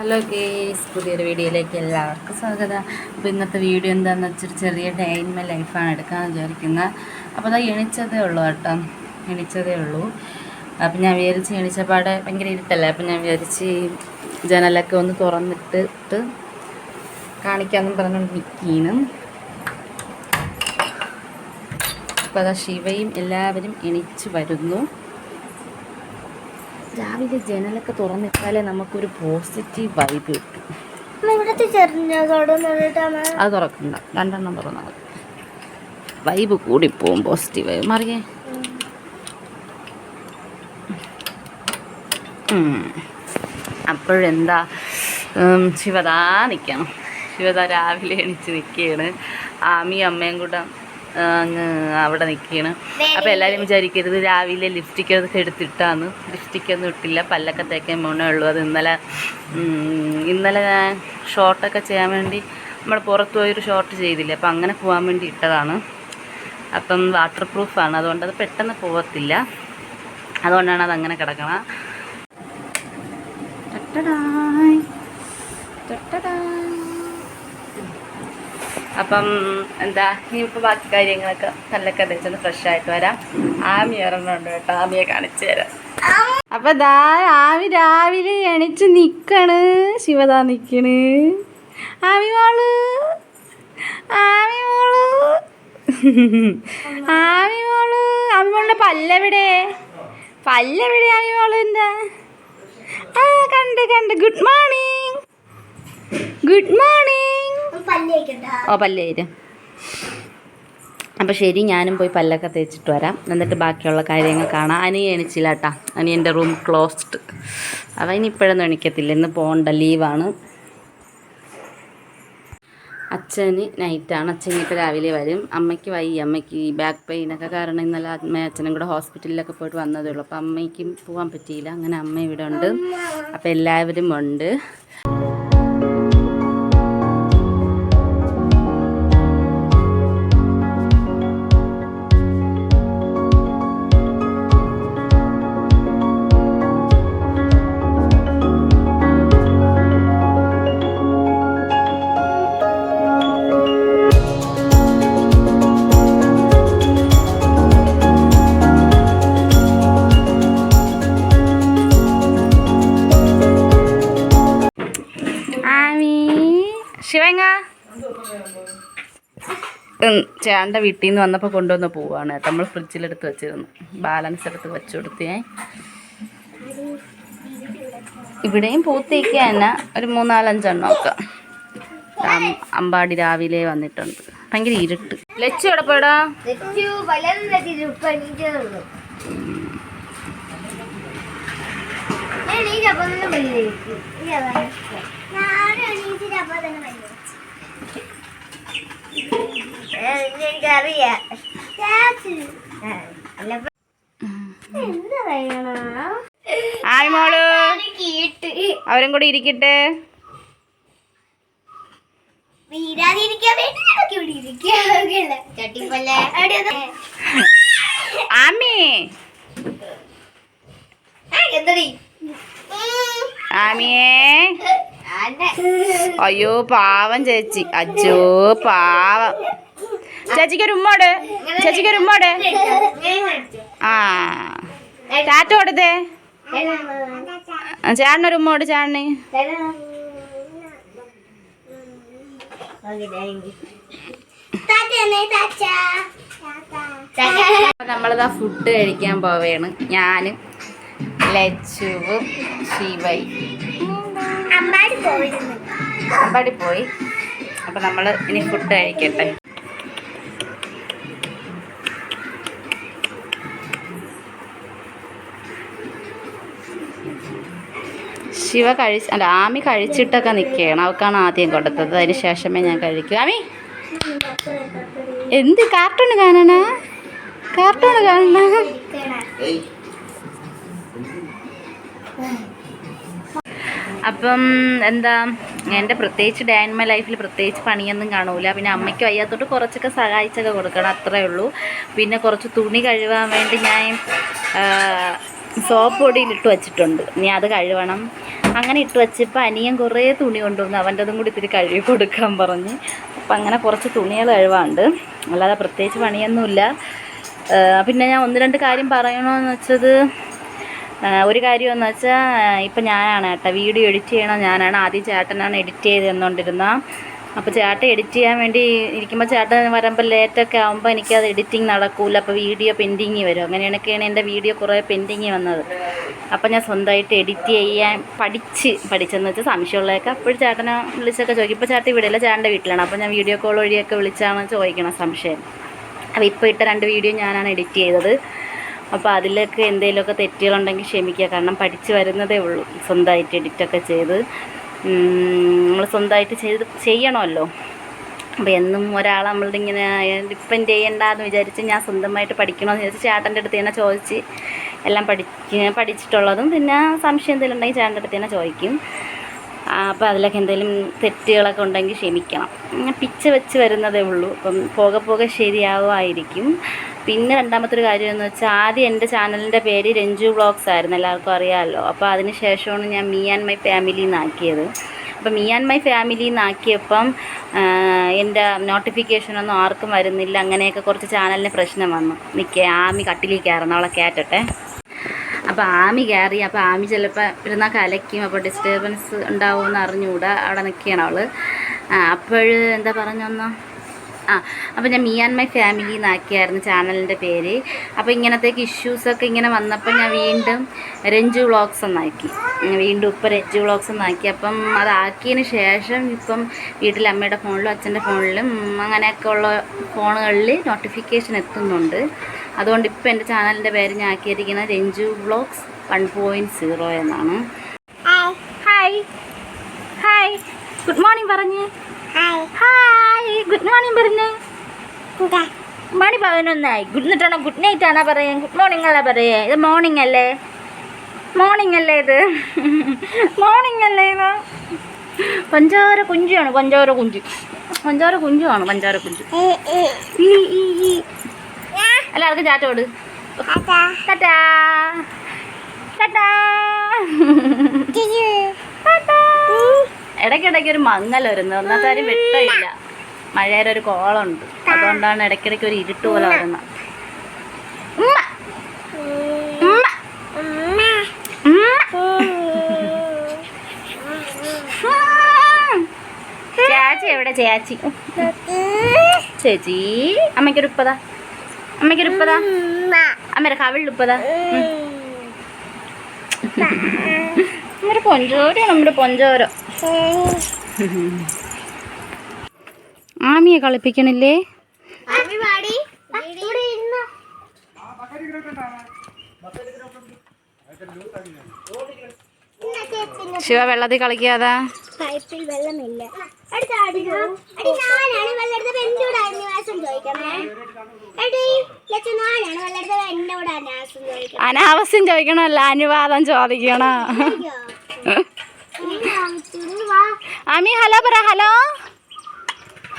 Hello guys പുതിയൊരു വീഡിയോയിലേക്ക് എല്ലാവർക്കും സ്വാഗതം. അപ്പോൾ ഇന്നത്തെ വീഡിയോ എന്താണെന്ന് വെച്ചാൽ ചെറിയ ഡേ ഇൻ മൈ ലൈഫാണ് എടുക്കാൻ വിചാരിക്കുന്നത് അപ്പോൾ അത് എണിച്ചതേ ഉള്ളൂ കേട്ടോ. എണിച്ചതേ ഉള്ളൂ. അപ്പം ഞാൻ വിചാരിച്ച് എണിച്ചപാടെ ഭയങ്കര ഇരുട്ടല്ലേ? അപ്പം ഞാൻ വിചാരിച്ച് ജനലൊക്കെ ഒന്ന് തുറന്നിട്ടിട്ട് കാണിക്കാമെന്നും പറഞ്ഞുകൊണ്ട് നിൽക്കീനും അപ്പോൾ അതാ ശിവയും എല്ലാവരും എണിച്ച് വരുന്നു. രാവിലെ ജനലൊക്കെ തുറന്നിട്ടാലേ നമുക്കൊരു പോസിറ്റീവ് വൈബ് കിട്ടും. അത് തുറക്കണ്ട. രണ്ടെണ്ണം തുറന്നാൽ മതി. വൈബ് കൂടി പോവും പോസിറ്റീവ് വൈബ് മറിയേ. അപ്പോഴെന്താ? ശിവദാ നിൽക്കണം ശിവദാ രാവിലെ എണീച്ച് നിൽക്കുകയാണ് ആമി അമ്മയും കൂടെ അങ്ങ് അവിടെ നിൽക്കുകയാണ് അപ്പോൾ എല്ലാവരും വിചാരിക്കരുത് രാവിലെ ലിപ്സ്റ്റിക് ഒക്കെ എടുത്തിട്ടാന്ന്. ലിപ്സ്റ്റിക് ഒന്നും ഇട്ടില്ല പല്ലൊക്കെ തേക്കാൻ പോണേ ഉള്ളൂ. അത് ഇന്നലെ ഇന്നലെ ഞാൻ ഷോർട്ടൊക്കെ ചെയ്യാൻ വേണ്ടി നമ്മൾ പുറത്ത് പോയൊരു ഷോർട്ട് ചെയ്തില്ല അപ്പോൾ അങ്ങനെ പോകാൻ വേണ്ടി ഇട്ടതാണ്. അപ്പം വാട്ടർ പ്രൂഫാണ് അതുകൊണ്ട് അത് പെട്ടെന്ന് പോകത്തില്ല അതുകൊണ്ടാണ് അത് അങ്ങനെ കിടക്കണം. ടട്ടടായ്. ടട്ടടായ്. അപ്പം എന്താ ഇനിയിപ്പോൾ ബാക്കി കാര്യങ്ങളൊക്കെ നല്ലൊക്കെ തേച്ചൊന്ന് ഫ്രഷ് ആയിട്ട് വരാം. ആമി ഇറങ്ങുന്നുണ്ട് കേട്ടോ ആമിയെ കാണിച്ചു തരാം. അപ്പൊ ദാ ആമി രാവിലെ എണിച്ച് നിക്കണ്. ശിവദാ നിക്കണ്. ആമി മോൾ ആമി മോൾ. ആമി മോൾ ആമി മോളുടെ പല്ലെവിടെ? പല്ലെവിടെ ആമി മോൾ എന്താ? ആ കണ്ട് കണ്ട്. ഗുഡ് മോർണിംഗ് ഗുഡ് മോർണിംഗ് ഓ പല്ല് തരും. അപ്പോൾ ശരി ഞാനും പോയി പല്ലൊക്കെ തേച്ചിട്ട് വരാം. എന്നിട്ട് ബാക്കിയുള്ള കാര്യങ്ങൾ കാണാം. അനിയ എണിച്ചില്ല കേട്ടാ അനിയന്റെ റൂം ക്ലോസ്ഡ്. അവ ഇനി ഇപ്പോഴൊന്നും എണിക്കത്തില്ല. ഇന്ന് പോകണ്ട. ലീവാണ്. അച്ഛന് നൈറ്റാണ്. അച്ഛൻ ഇപ്പോൾ രാവിലെ വരും. അമ്മയ്ക്ക് വയ്യ. അമ്മയ്ക്ക് ബാക്ക് പെയിനൊക്കെ കാരണം ഇന്നലെ അമ്മ അച്ഛനും കൂടെ ഹോസ്പിറ്റലിലൊക്കെ പോയിട്ട് വന്നതേ ഉള്ളൂ. അപ്പോൾ അമ്മയ്ക്കും പോകാൻ പറ്റിയില്ല. അങ്ങനെ അമ്മ ഇവിടെ ഉണ്ട്. അപ്പോൾ എല്ലാവരും ഉണ്ട്. ചേട്ടന്റെ വീട്ടിൽ നിന്ന് വന്നപ്പോൾ കൊണ്ടുവന്ന് പോവാണ് നമ്മൾ ഫ്രിഡ്ജിലെടുത്ത് വെച്ചിരുന്നു. ബാലൻസ് എടുത്ത് വെച്ചു കൊടുത്തേ ഇവിടെയും പൂത്തേക്ക് തന്നെ ഒരു മൂന്നാലഞ്ചെണ്ണം ഒക്കെ. അമ്പാടി രാവിലെ വന്നിട്ടുണ്ട്. ഭയങ്കര ഇരുട്ട്. ലച്ചു എവിടെ പോയടാ. ഞാനും എനിക്കറിയാം? ആയി മോൾ. കീട്ട് അവരും കൂടി ഇരിക്കട്ടെ. ആമി. ആമിയേ. അയ്യോ പാവം ചേച്ചി. അജ്ജോ പാവം. ചേച്ചിക്കൊരു ഉമ്മോട് ചേച്ചിക്കൊരു ഉമ്മോട് ആ. ചാറ്റ കൊടുത്തേ. ചേട്ടനൊരു ഉമ്മോട് ചേട്ടന്. നമ്മളിതാ ഫുഡ് കഴിക്കാൻ പോവേണ്. ഞാനും ലച്ചുവും ശിവൈ അമ്പാടി പോയി. അപ്പൊ നമ്മൾ ഇനി ഫുഡ് കഴിക്കട്ടെ. ശിവ കഴിച്ച് അല്ല ആമി കഴിച്ചിട്ടൊക്കെ നിൽക്കുകയാണ്. അവൾക്കാണ് ആദ്യം കൊടുത്തത്. അതിന് ശേഷമേ ഞാൻ കഴിക്കൂ. ആമി! എന്ത് കാർട്ടൂൺ കാണണ കാർട്ടൂൺ കാണണ അപ്പം എന്താ എന്റെ പ്രത്യേകിച്ച് ഡേ മൈ ലൈഫിൽ പ്രത്യേകിച്ച് പണിയൊന്നും കാണൂല. പിന്നെ അമ്മയ്ക്ക് വയ്യാത്തോട്ട് കുറച്ചൊക്കെ സഹായിച്ചൊക്കെ കൊടുക്കണം. അത്രേ ഉള്ളൂ. പിന്നെ കുറച്ച് തുണി കഴുകാൻ വേണ്ടി ഞാൻ സോപ്പ് പൊടിയിലിട്ട് വച്ചിട്ടുണ്ട്. ഇനി അത് കഴുകണം. അങ്ങനെ ഇട്ട് വെച്ചപ്പോൾ അനിയൻ കുറേ തുണി കൊണ്ടുവന്നു. അവന്റെതും കൂടി ഇത്തിരി കഴുകി കൊടുക്കാൻ പറഞ്ഞ്. അപ്പം അങ്ങനെ കുറച്ച് തുണികൾ കഴിവാണ്ട് അല്ലാതെ പ്രത്യേകിച്ച് പണിയൊന്നുമില്ല. പിന്നെ ഞാൻ ഒന്ന് രണ്ട് കാര്യം പറയണമെന്ന് വെച്ചത് ഒരു കാര്യം എന്ന് വെച്ചാൽ ഇപ്പം ഞാനാണ് കേട്ടോ വീഡിയോ എഡിറ്റ് ചെയ്യണം ഞാനാണ് ആദ്യം ചേട്ടനാണ് എഡിറ്റ് ചെയ്ത് അപ്പോൾ ചേട്ടൻ എഡിറ്റ് ചെയ്യാൻ വേണ്ടി ഇരിക്കുമ്പോൾ ചേട്ടൻ വരുമ്പോൾ ലേറ്റൊക്കെ ആകുമ്പോൾ എനിക്കത് എഡിറ്റിംഗ് നടക്കൂല. അപ്പോൾ വീഡിയോ പെൻഡിങ് വരും. അങ്ങനെയൊക്കെയാണ് എന്റെ വീഡിയോ കുറേ പെൻഡിങ് വന്നത്. അപ്പോൾ ഞാൻ സ്വന്തമായിട്ട് എഡിറ്റ് ചെയ്യാൻ പഠിച്ച് പഠിച്ചെന്ന് വെച്ചാൽ സംശയമുള്ളതൊക്കെ അപ്പോൾ ചേട്ടനെ വിളിച്ചൊക്കെ ചോദിക്കും. ഇപ്പോൾ ചേട്ടൻ ഇവിടെയല്ല ചേട്ടന്റെ വീട്ടിലാണ്. അപ്പോൾ ഞാൻ വീഡിയോ കോൾ വഴിയൊക്കെ വിളിച്ചാണ് ചോദിക്കണം സംശയം. അപ്പോൾ ഇപ്പോൾ ഇട്ട രണ്ട് വീഡിയോ ഞാനാണ് എഡിറ്റ് ചെയ്തത്. അപ്പോൾ അതിലൊക്കെ എന്തെങ്കിലുമൊക്കെ തെറ്റുകളുണ്ടെങ്കിൽ ക്ഷമിക്കുക. കാരണം പഠിച്ച് വരുന്നതേ ഉള്ളൂ. സ്വന്തമായിട്ട് എഡിറ്റൊക്കെ ചെയ്ത്. നമ്മൾ സ്വന്തമായിട്ട് ചെയ്ത് ചെയ്യണമല്ലോ. അപ്പോൾ എന്നും ഒരാളെ നമ്മളുടെ ഇങ്ങനെ ഡിപ്പെൻഡ് ചെയ്യണ്ടെന്ന് വിചാരിച്ച് ഞാൻ സ്വന്തമായിട്ട് പഠിക്കണമെന്ന് വിചാരിച്ച് ചേട്ടന്റെ അടുത്ത് തന്നെ ചോദിച്ച് എല്ലാം പഠിക്ക പഠിച്ചിട്ടുള്ളതും പിന്നെ സംശയം എന്തെങ്കിലും ഉണ്ടെങ്കിൽ ചേട്ടന്റെ അടുത്ത് തന്നെ ചോദിക്കും. അപ്പോൾ അതിലൊക്കെ എന്തെങ്കിലും തെറ്റുകളൊക്കെ ഉണ്ടെങ്കിൽ ക്ഷമിക്കണം. പിച്ച വെച്ച് വരുന്നതേ ഉള്ളൂ. അപ്പം പോകെ പോകെ ശരിയാവുമായിരിക്കും. പിന്നെ രണ്ടാമത്തെ ഒരു കാര്യം എന്ന് വെച്ചാൽ ആദ്യം എന്റെ ചാനലിന്റെ പേര് രഞ്ജു വ്ളോഗ്സ് ആയിരുന്നു. എല്ലാവർക്കും അറിയാമല്ലോ. അപ്പോൾ അതിന് ശേഷമാണ് ഞാൻ മീ ആൻഡ് മൈ ഫാമിലി എന്നാക്കിയത്. അപ്പം മീ ആൻഡ് മൈ ഫാമിലി എന്നാക്കിയപ്പം എന്റെ നോട്ടിഫിക്കേഷനൊന്നും ആർക്കും വരുന്നില്ല. അങ്ങനെയൊക്കെ കുറച്ച് ചാനലിന് പ്രശ്നം വന്നു. നിൽക്കേ ആമി കട്ടിലിൽ കയറണം അവളെ കയറ്റട്ടെ അപ്പോൾ ആമി കയറി അപ്പോൾ ആമി ചിലപ്പോൾ ഇരുന്നാൽ കലയ്ക്കും അപ്പോൾ ഡിസ്റ്റർബൻസ് ഉണ്ടാവുമെന്ന് അറിഞ്ഞുകൂടാ അവിടെ നിൽക്കുകയാണ് അവൾ അപ്പോൾ എന്താ പറഞ്ഞൊന്നോ ആ അപ്പോൾ ഞാൻ മീ ആൻഡ് മൈ ഫാമിലി എന്നാക്കിയായിരുന്നു ചാനലിന്റെ പേര്. അപ്പോൾ ഇങ്ങനത്തേക്ക് ഇഷ്യൂസൊക്കെ ഇങ്ങനെ വന്നപ്പോൾ ഞാൻ വീണ്ടും രഞ്ജു വ്ളോഗ്സ് എന്നാക്കി വീണ്ടും ഇപ്പോൾ രഞ്ജു വ്ളോഗ്സ് എന്നാക്കി അപ്പം അതാക്കിയതിന് ശേഷം ഇപ്പം വീട്ടിൽ അമ്മയുടെ ഫോണിലും അച്ഛന്റെ ഫോണിലും അങ്ങനെയൊക്കെ ഉള്ള ഫോണുകളിൽ നോട്ടിഫിക്കേഷൻ എത്തുന്നുണ്ട്. അതുകൊണ്ട് ഇപ്പോൾ എന്റെ ചാനലിന്റെ പേര് ഞാൻ ആക്കിയിരിക്കുന്നത് Ranju vlogs one point zero എന്നാണ്. ഹായ് ഹായ് ഗുഡ് മോർണിംഗ് പറഞ്ഞേ. ഹായ് ഗുഡ് മോർണിംഗ് പറഞ്ഞേ? മണി പതിനൊന്നായി. ഗുഡ് നൈറ്റ് ആണോ? ഗുഡ് നൈറ്റ് ആണോ പറയാൻ ഗുഡ് മോർണിംഗ് അല്ല പറയേ ഇത് മോർണിംഗ് അല്ലേ? മോർണിംഗ് അല്ലേ ഇത്? മോർണിംഗ് അല്ലേ ഇത്? പഞ്ചാര കുഞ്ചാണ് പഞ്ചാര കുഞ്ച്. പഞ്ചാര കുഞ്ചുമാണ് പഞ്ചാര കുഞ്ചു. അല്ല അവർക്ക് ചാറ്റോട് ടാറ്റാ ടാറ്റാ. ഇടയ്ക്കിടയ്ക്ക് ഒരു മങ്ങൽ വരുന്നു. ഒന്നാമത്തെ വെട്ടില്ല വെട്ടമില്ല. മഴയുടെ ഒരു കോളുണ്ട് അതുകൊണ്ടാണ് ഇടയ്ക്കിടയ്ക്ക് ഒരു ഇരുട്ട് പോലെ വരുന്നത്. ചേച്ചി എവിടെ? ചേച്ചി. ചേച്ചി. അമ്മയ്ക്കൊരു ഉപ്പതാ. അമ്മയ്ക്കൊരു ഉപ്പതാ. അമ്മയുടെ കവിളിൽ ഉപ്പതാ. നമ്മുടെ പൊഞ്ചോരോ നമ്മുടെ പൊഞ്ചോരോ ആമിയെ കളിപ്പിക്കണില്ലേ? ശിവ വെള്ളത്തിൽ കളിക്കാതാ. പൈപ്പിൽ വെള്ളമില്ല. അനാവശ്യം ചോദിക്കണമല്ല അനുവാദം ചോദിക്കണോ. അമി ഹലോ പറ ഹലോ.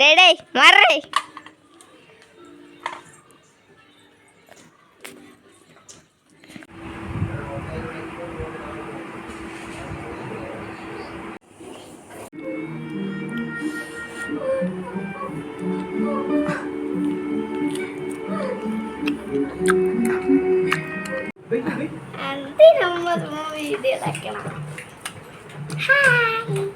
đây đây டே டேய் மர்றே Nanti nama semua video lagi. Hi.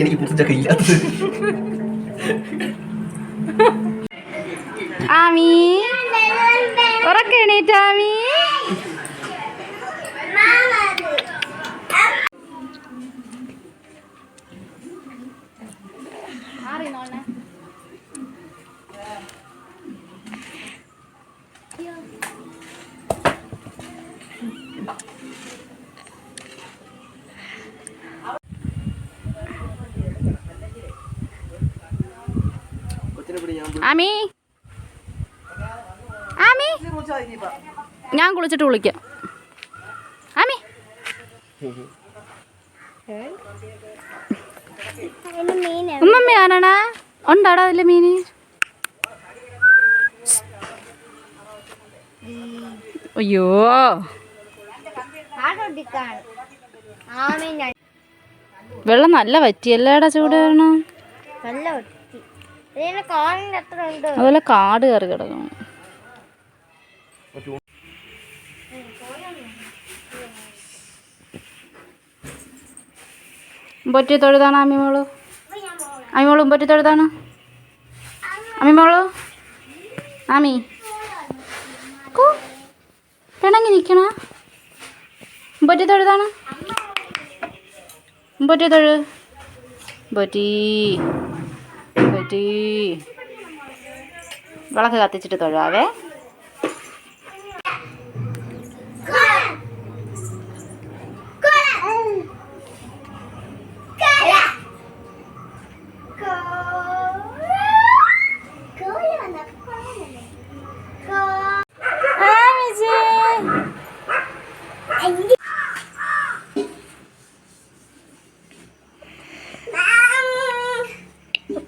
എനിക്ക് ഇല്ലാത്തത്. ആമി. ഉറക്കെ ആമി. ആമി. ഞാൻ കുളിച്ചിട്ട് വിളിക്കാം. ആമി. ഉമ്മമ്മ ആണാ ഉണ്ടാടാ അതിലെ മീന്? അയ്യോ. വെള്ളം നല്ല വറ്റിയല്ലേടാ ചൂട് കാരണം അതുപോലെ കാട് കയറി കിടക്കണം പൊറ്റി തൊഴുതാണ് അമ്മിമോൾ? അമ്മിമോൾ പൊറ്റി തൊഴുതാണ്? അമ്മിമോൾ? ആമി. പിണങ്ങി നിൽക്കണ പൊറ്റി തൊഴുതാണ്? പൊറ്റി തൊഴു. പൊറ്റി വിളക്ക് കത്തിച്ചിട്ട് തൊഴാവേ.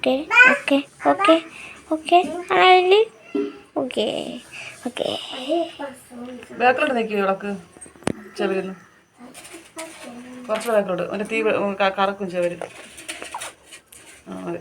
Okay okay okay okay. ആണല്ലേ ഓക്കെ ഓക്കെ. ബാക്കിലോട്ട് നിൽക്കുക വിളക്ക് ചെവരുന്ന് കുറച്ച് ബാക്കിലോട്ട്. അവന്റെ തീ കറക്കും ചെവര് ആ മതി.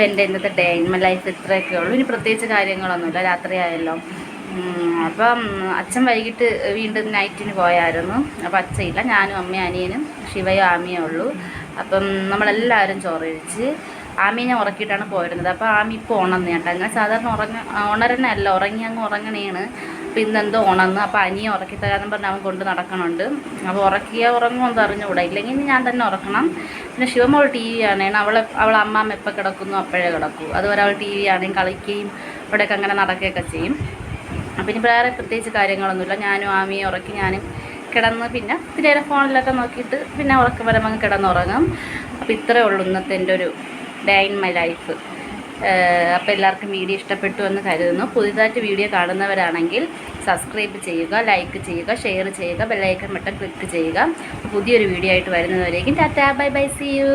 അപ്പോൾ എന്റെ ഇന്നത്തെ ഡേ ഇൻ മൈ ലൈഫ് ഇത്രയൊക്കെ ഉള്ളൂ. ഇനി പ്രത്യേകിച്ച് കാര്യങ്ങളൊന്നുമില്ല. രാത്രിയായല്ലോ അപ്പം അച്ഛൻ വൈകിട്ട് വീണ്ടും നൈറ്റിന് പോയായിരുന്നു. അപ്പോൾ അച്ഛയില്ല. ഞാനും അമ്മയും അനിയനും ശിവയും ആമിയേ ഉള്ളൂ. അപ്പം നമ്മളെല്ലാവരും ചോറഴിച്ച് ആമീനെ ഉറക്കിയിട്ടാണ് പോയിരുന്നത്. അപ്പോൾ ആമി ഇപ്പോൾ ഉണർന്ന് കേട്ടോ. അങ്ങനെ സാധാരണ ഉറങ്ങ ഉണരണല്ല ഉറങ്ങി അങ്ങ് ഉറങ്ങണേണ്. അപ്പോൾ ഇന്നെന്തോ ഉണർന്ന്. അപ്പോൾ അനിയെ ഉറക്കി തരാമെന്ന് അവൻ കൊണ്ട് നടക്കണുണ്ട്. അപ്പോൾ ഉറക്കിയ ഉറങ്ങുമെന്ന് അറിഞ്ഞുകൂടാ. ഇല്ലെങ്കിൽ ഞാൻ തന്നെ ഉറക്കണം. പിന്നെ ശിവമോൾ ടി വി ആണെങ്കിൽ അവളെ അവളെ അമ്മാമ്മ എപ്പോൾ കിടക്കുന്നു അപ്പോഴേ കിടക്കൂ. അതുപോലെ അവൾ ടി വി ആണെങ്കിൽ കളിക്കുകയും ഇവിടെയൊക്കെ അങ്ങനെ നടക്കുകയൊക്കെ ചെയ്യും. പിന്നെ വേറെ പ്രത്യേകിച്ച് കാര്യങ്ങളൊന്നുമില്ല. ഞാനും ആമിയെ ഉറക്കി ഞാനും കിടന്ന് പിന്നെ ഇത്തിരി ഫോണിലൊക്കെ നോക്കിയിട്ട് പിന്നെ ഉറക്കം വരുമ്പോൾ കിടന്നുറങ്ങും. അപ്പോൾ ഇത്രയേ ഉള്ളൂ ഇന്നത്തെ എന്റെ ഒരു ഡേ ഇൻ മൈ ലൈഫ്. അപ്പോൾ എല്ലാവർക്കും വീഡിയോ ഇഷ്ടപ്പെട്ടു എന്ന് കരുതുന്നു. പുതിയതായിട്ട് വീഡിയോ കാണുന്നവരാണെങ്കിൽ സബ്സ്ക്രൈബ് ചെയ്യുക ലൈക്ക് ചെയ്യുക ഷെയർ ചെയ്യുക ബെല്ലൈക്കൺ ബട്ടൺ ക്ലിക്ക് ചെയ്യുക. പുതിയൊരു വീഡിയോ ആയിട്ട് വരുന്നവരേക്കും tata bye bye see you